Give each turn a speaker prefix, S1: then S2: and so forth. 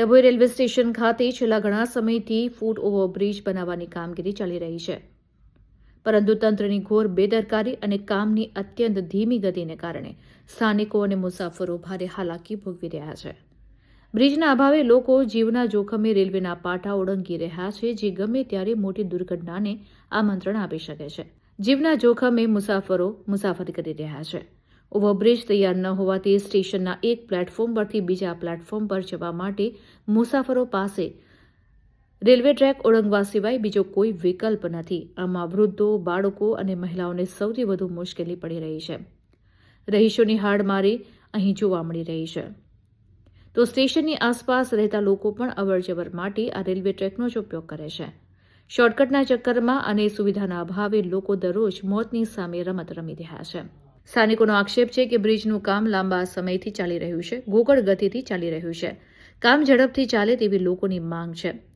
S1: Dabhoi railway station ખાતે છેલ્લા ઘણા સમયથી ફૂટ ઓવરબ્રિજ બનાવવાની કામગીરી ચાલી રહી છે. પરંતુ તંત્રની ઘોર બેદરકારી અને કામની અત્યંત ધીમી ગતિને કારણે સ્થાનિકો અને મુસાફરો ભારે હાલાકી ભોગવી રહ્યા છે. બ્રિજના અભાવે લોકો જીવના જોખમે રેલવેના પાટા ઓળંગી રહ્યા છે, જે ગમે ત્યારે મોટી દુર્ઘટનાને આમંત્રણ આપી શકે છે. જીવના જોખમે મુસાફરો મુસાફરી કરી રહ્યા છે. ઓવરબ્રિજ તૈયાર ન હોવાથી સ્ટેશનના એક પ્લેટફોર્મ પરથી બીજા પ્લેટફોર્મ પર જવા માટે મુસાફરો પાસે રેલવે ટ્રેક ઓળંગવા સિવાય બીજો કોઈ વિકલ્પ નથી. આમાં વૃદ્ધો, બાળકો અને મહિલાઓને સૌથી વધુ મુશ્કેલી પડી રહી છે. રહીશોની હાડમારી અહીં જોવા મળી રહી છે. તો સ્ટેશનની આસપાસ રહેતા લોકો પણ અવરજવર માટે આ રેલવે ટ્રેકનો જ ઉપયોગ કરે છે. શોર્ટકટના ચક્કરમાં અને સુવિધાના અભાવે લોકો દરરોજ મોતની સામે રમત રમી રહ્યા છે. સ્થાનિકોનો આક્ષેપ છે કે બ્રિજનું કામ લાંબા સમયથી ચાલી રહ્યું છે, ગોકળ ગતિથી ચાલી રહ્યું છે. કામ ઝડપથી ચાલે તેવી લોકોની માંગ છે.